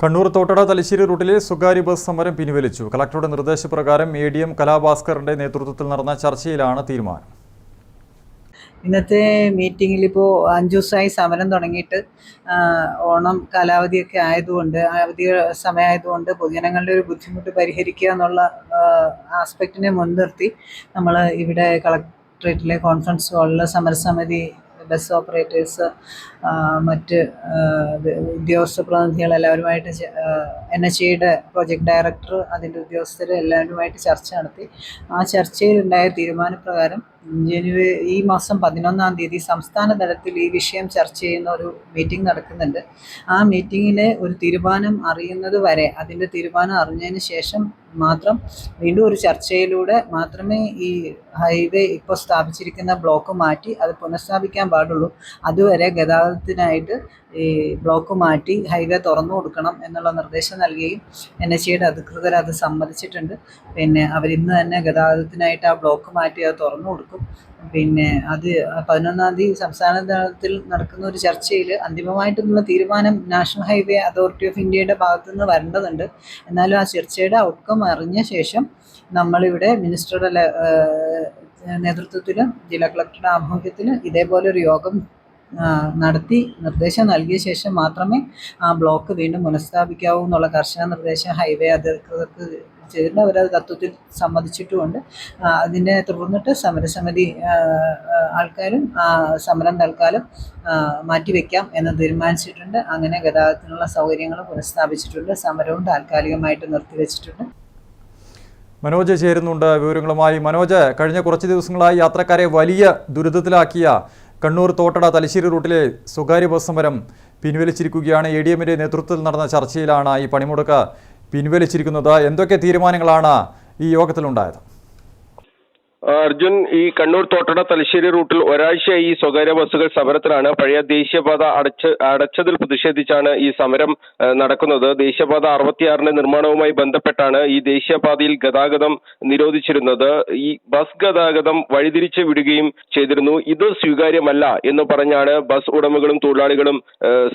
കണ്ണൂർ തോട്ടട തലശ്ശേരി റൂട്ടിലെ സ്വകാര്യ ബസ് സമരം പിൻവലിച്ചു. കളക്ടറുടെ നിർദ്ദേശപ്രകാരം എ ഡി എം കലാഭാസ്കറിന്റെ നേതൃത്വത്തിൽ നടന്ന ചർച്ചയിലാണ് തീരുമാനം. ഇന്നത്തെ മീറ്റിങ്ങിൽ ഇപ്പോൾ അഞ്ചു ദിവസമായി സമരം തുടങ്ങിയിട്ട് ഓണം കാലാവധിയൊക്കെ ആയതുകൊണ്ട് അവധി സമയമായതുകൊണ്ട് പൊതുജനങ്ങളുടെ ഒരു ബുദ്ധിമുട്ട് പരിഹരിക്കുക എന്നുള്ള ആസ്പെക്റ്റിനെ മുൻനിർത്തി നമ്മൾ ഇവിടെ കളക്ട്രേറ്റിലെ കോൺഫറൻസ് ഹാളിൽ സമരസമിതി ബസ് ഓപ്പറേറ്റേഴ്സ് മറ്റ് ഉദ്യോഗസ്ഥ പ്രതിനിധികൾ എല്ലാവരുമായിട്ട് എൻ എച്ച് ഐയുടെ പ്രൊജക്ട് ഡയറക്ടർ അതിന്റെ ഉദ്യോഗസ്ഥർ എല്ലാവരുമായിട്ട് ചർച്ച നടത്തി. ആ ചർച്ചയിലുണ്ടായ തീരുമാനപ്രകാരം ജനുവരി ഈ മാസം പതിനൊന്നാം തീയതി സംസ്ഥാന തലത്തിൽ ഈ വിഷയം ചർച്ച ചെയ്യുന്ന ഒരു മീറ്റിംഗ് നടക്കുന്നുണ്ട്. ആ മീറ്റിങ്ങിലെ ഒരു തീരുമാനം അറിയുന്നത് വരെ അതിന്റെ തീരുമാനം അറിഞ്ഞതിന് ശേഷം മാത്രം വീണ്ടും ഒരു ചർച്ചയിലൂടെ മാത്രമേ ഈ ഹൈവേ ഇപ്പോൾ സ്ഥാപിച്ചിരിക്കുന്ന ബ്ലോക്ക് മാറ്റി അത് പുനഃസ്ഥാപിക്കാൻ പാടുള്ളൂ. അതുവരെ ഗതാഗതത്തിനായിട്ട് ഈ ബ്ലോക്ക് മാറ്റി ഹൈവേ തുറന്നു കൊടുക്കണം എന്നുള്ള നിർദ്ദേശം നൽകുകയും എൻ എച്ച് ഐയുടെ അധികൃതർ അത് സമ്മതിച്ചിട്ടുണ്ട്. പിന്നെ അവരിന്ന് തന്നെ ഗതാഗതത്തിനായിട്ട് ആ ബ്ലോക്ക് മാറ്റി അത് തുറന്നു കൊടുക്കും. പിന്നെ അത് പതിനൊന്നാം തീയതി സംസ്ഥാന തലത്തിൽ നടക്കുന്ന ഒരു ചർച്ചയിൽ അന്തിമമായിട്ടുള്ള തീരുമാനം നാഷണൽ ഹൈവേ അതോറിറ്റി ഓഫ് ഇന്ത്യയുടെ ഭാഗത്തു നിന്ന് വരേണ്ടതുണ്ട്. എന്നാലും ആ ചർച്ചയുടെ ഔട്ട്കം അറിഞ്ഞ ശേഷം നമ്മളിവിടെ മിനിസ്റ്ററുടെ നേതൃത്വത്തിലും ജില്ലാ കളക്ടറുടെ ആഭിമുഖ്യത്തിൽ ഇതേപോലെ ഒരു യോഗം നടത്തി നിർദ്ദേശം നൽകിയ ശേഷം മാത്രമേ ആ ബ്ലോക്ക് വീണ്ടും പുനഃസ്ഥാപിക്കാവൂ എന്നുള്ള കർശന നിർദ്ദേശം ഹൈവേ അധികൃതർക്ക് ചെയ്തിട്ടുണ്ട്. അവരത് തത്വത്തിൽ സമ്മതിച്ചിട്ടുമുണ്ട്. അതിനെ തുടർന്നിട്ട് സമരസമിതി ആൾക്കാരും സമരം തൽക്കാലം മാറ്റിവെക്കാം എന്ന് തീരുമാനിച്ചിട്ടുണ്ട്. അങ്ങനെ ഗതാഗതത്തിനുള്ള സൗകര്യങ്ങൾ പുനഃസ്ഥാപിച്ചിട്ടുണ്ട്. സമരവും താൽക്കാലികമായിട്ട് നിർത്തിവെച്ചിട്ടുണ്ട്. മനോജ് ചേരുന്നുണ്ട് വിവരങ്ങളുമായി. മനോജ് കഴിഞ്ഞ കുറച്ച് ദിവസങ്ങളായി യാത്രക്കാരെ വലിയ ദുരിതത്തിലാക്കിയ കണ്ണൂർ തോട്ടട തലശ്ശേരി റൂട്ടിലെ സ്വകാര്യ ബസ് സമരം പിൻവലിച്ചിരിക്കുകയാണ്. എ ഡി എമ്മിന്റെ നേതൃത്വത്തിൽ നടന്ന ചർച്ചയിലാണ് ഈ പണിമുടക്ക് പിൻവലിച്ചിരിക്കുന്നത്. എന്തൊക്കെ തീരുമാനങ്ങളാണ് ഈ യോഗത്തിലുണ്ടായത്? അർജുൻ ഈ കണ്ണൂർ തോട്ടട തലശ്ശേരി റൂട്ടിൽ ഒരാഴ്ചയായി ഈ സ്വകാര്യ ബസ്സുകൾ സമരത്തിലാണ്. പഴയ ദേശീയപാത അടച്ച് അടച്ചതിൽ പ്രതിഷേധിച്ചാണ് ഈ സമരം നടക്കുന്നത്. ദേശീയപാത അറുപത്തിയാറിന്റെ നിർമ്മാണവുമായി ബന്ധപ്പെട്ടാണ് ഈ ദേശീയപാതയിൽ ഗതാഗതം നിരോധിച്ചിരുന്നത്. ഈ ബസ് ഗതാഗതം വഴിതിരിച്ച് വിടുകയും ചെയ്തിരുന്നു. ഇത് സ്വീകാര്യമല്ല എന്ന് പറഞ്ഞാണ് ബസ് ഉടമകളും തൊഴിലാളികളും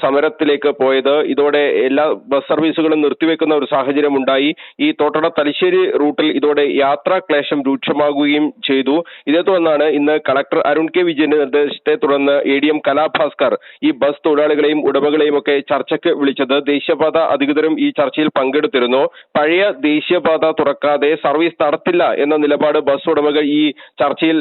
സമരത്തിലേക്ക് പോയത്. ഇതോടെ എല്ലാ ബസ് സർവീസുകളും നിർത്തിവെക്കുന്ന ഒരു സാഹചര്യം ഉണ്ടായി ഈ തോട്ടട തലശ്ശേരി റൂട്ടിൽ ഇതോടെ യാത്രാ ക്ലേശം രൂക്ഷമാകുകയും ചെയ്തു. ഇതേ തുടർന്നാണ് ഇന്ന് കളക്ടർ അരുൺ കെ വിജയന്റെ നിർദ്ദേശത്തെ തുടർന്ന് എ ഡി എം കലാഭാസ്കർ ഈ ബസ് തൊഴിലാളികളെയും ഉടമകളെയും ഒക്കെ ചർച്ചയ്ക്ക് വിളിച്ചത്. ദേശീയപാത അധികൃതരും ഈ ചർച്ചയിൽ പങ്കെടുത്തിരുന്നു. പഴയ ദേശീയപാത തുറക്കാതെ സർവീസ് നടത്തില്ല എന്ന നിലപാട് ബസ് ഉടമകൾ ഈ ചർച്ചയിൽ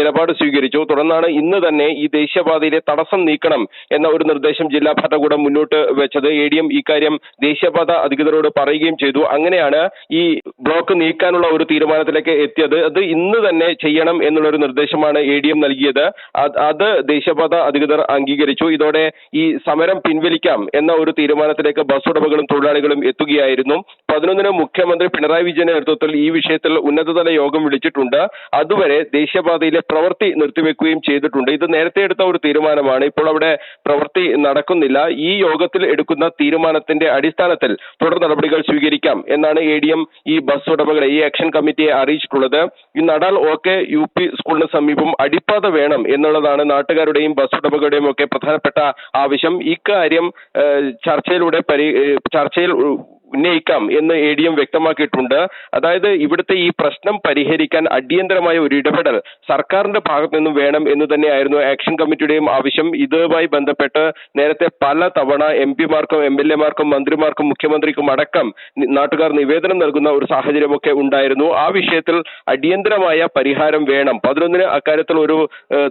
നിലപാട് സ്വീകരിച്ചു. തുടർന്നാണ് ഇന്ന് തന്നെ ഈ ദേശീയപാതയിലെ തടസ്സം നീക്കണം എന്ന ഒരു നിർദ്ദേശം ജില്ലാ ഭരണകൂടം മുന്നോട്ട് വെച്ചത്. എ ഡി എം ഇക്കാര്യം ദേശീയപാത അധികൃതരോട് പറയുകയും ചെയ്തു. അങ്ങനെയാണ് ഈ ബ്ലോക്ക് നീക്കാനുള്ള ഒരു തീരുമാനത്തിലേക്ക് എത്തിയത്. അത് ഇന്ന് തന്നെ ചെയ്യണം എന്നുള്ള ഒരു നിർദ്ദേശമാണ് എ ഡി എം നൽകിയത്. അത് ദേശീയപാത അധികൃതർ അംഗീകരിച്ചു. ഇതോടെ ഈ സമരം പിൻവലിക്കാം എന്ന ഒരു തീരുമാനത്തിലേക്ക് ബസ് ഉടമകളും തൊഴിലാളികളും എത്തുകയായിരുന്നു. പതിനൊന്നിന് മുഖ്യമന്ത്രി പിണറായി വിജയന്റെ നേതൃത്വത്തിൽ ഈ വിഷയത്തിൽ ഉന്നതതല യോഗം വിളിച്ചിട്ടുണ്ട്. അതുവരെ ദേശീയപാതയിലെ പ്രവൃത്തി നിർത്തിവെക്കുകയും ചെയ്തിട്ടുണ്ട്. ഇത് നേരത്തെ എടുത്ത ഒരു തീരുമാനമാണ്. ഇപ്പോൾ അവിടെ പ്രവൃത്തി നടക്കുന്നില്ല. ഈ യോഗത്തിൽ എടുക്കുന്ന തീരുമാനത്തിന്റെ അടിസ്ഥാനത്തിൽ തുടർ നടപടികൾ സ്വീകരിക്കാം എന്നാണ് എം ഈ ബസ് ഉടമകളെ ഈ ആക്ഷൻ കമ്മിറ്റിയെ അറിയിച്ചിട്ടുള്ളത്. ഈ നടാൽ ഓക്കെ യു പി സ്കൂളിന് സമീപം അടിപ്പാത വേണം എന്നുള്ളതാണ് നാട്ടുകാരുടെയും ബസ് ഉടമകളുടെയും ഒക്കെ പ്രധാനപ്പെട്ട ആവശ്യം. ഇക്കാര്യം ചർച്ചയിലൂടെ പരി ചർച്ചയിൽ ഉന്നയിക്കാം എന്ന് എ ഡി എം വ്യക്തമാക്കിയിട്ടുണ്ട്. അതായത് ഇവിടുത്തെ ഈ പ്രശ്നം പരിഹരിക്കാൻ അടിയന്തരമായ ഒരു ഇടപെടൽ സർക്കാരിന്റെ ഭാഗത്തു നിന്നും വേണം എന്ന് തന്നെയായിരുന്നു ആക്ഷൻ കമ്മിറ്റിയുടെയും ആവശ്യം. ഇതുമായി ബന്ധപ്പെട്ട് നേരത്തെ പല തവണ എം പിമാർക്കും എം എൽ എമാർക്കും മന്ത്രിമാർക്കും മുഖ്യമന്ത്രിക്കും അടക്കം നാട്ടുകാർ നിവേദനം നൽകുന്ന ഒരു സാഹചര്യമൊക്കെ ഉണ്ടായിരുന്നു. ആ വിഷയത്തിൽ അടിയന്തരമായ പരിഹാരം വേണം. പതിനൊന്നിന് അക്കാര്യത്തിൽ ഒരു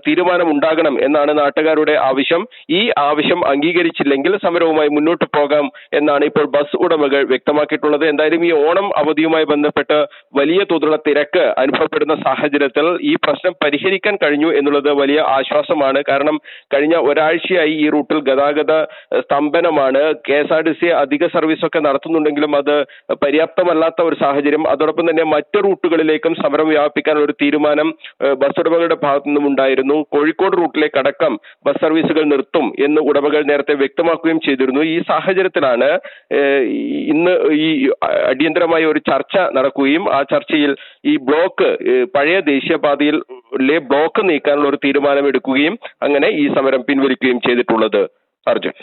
തീരുമാനം ഉണ്ടാകണം എന്നാണ് നാട്ടുകാരുടെ ആവശ്യം. ഈ ആവശ്യം അംഗീകരിച്ചില്ലെങ്കിൽ സമരവുമായി മുന്നോട്ട് പോകാം എന്നാണ് ഇപ്പോൾ ബസ് ഉടമകൾ വ്യക്തമാക്കിയിട്ടുള്ളത്. എന്തായാലും ഈ ഓണം അവധിയുമായി ബന്ധപ്പെട്ട് വലിയ തോതിലുള്ള തിരക്ക് അനുഭവപ്പെടുന്ന സാഹചര്യത്തിൽ ഈ പ്രശ്നം പരിഹരിക്കാൻ കഴിഞ്ഞു എന്നുള്ളത് വലിയ ആശ്വാസമാണ്. കാരണം കഴിഞ്ഞ ഒരാഴ്ചയായി ഈ റൂട്ടിൽ ഗതാഗത സ്തംഭനമാണ്. K S R T C അധിക സർവീസൊക്കെ നടത്തുന്നുണ്ടെങ്കിലും അത് പര്യാപ്തമല്ലാത്ത ഒരു സാഹചര്യം. അതോടൊപ്പം തന്നെ മറ്റ് റൂട്ടുകളിലേക്കും സമരം വ്യാപിപ്പിക്കാനുള്ള ഒരു തീരുമാനം ബസ് ഉടമകളുടെ ഭാഗത്തു നിന്നും ഉണ്ടായിരുന്നു. കോഴിക്കോട് റൂട്ടിലേക്ക് അടക്കം ബസ് സർവീസുകൾ നിർത്തും എന്ന് ഉടമകൾ നേരത്തെ വ്യക്തമാക്കുകയും ചെയ്തിരുന്നു. ഈ സാഹചര്യത്തിലാണ് ഇന്ന് ഈ അടിയന്തരമായ ഒരു ചർച്ച നടക്കുകയും ആ ചർച്ചയിൽ ഈ ബ്ലോക്ക് പഴയ ദേശീയപാതയിൽ ബ്ലോക്ക് നീക്കാനുള്ള ഒരു തീരുമാനം എടുക്കുകയും അങ്ങനെ ഈ സമരം പിൻവലിക്കുകയും ചെയ്തിട്ടുള്ളത്. അർജുൻ.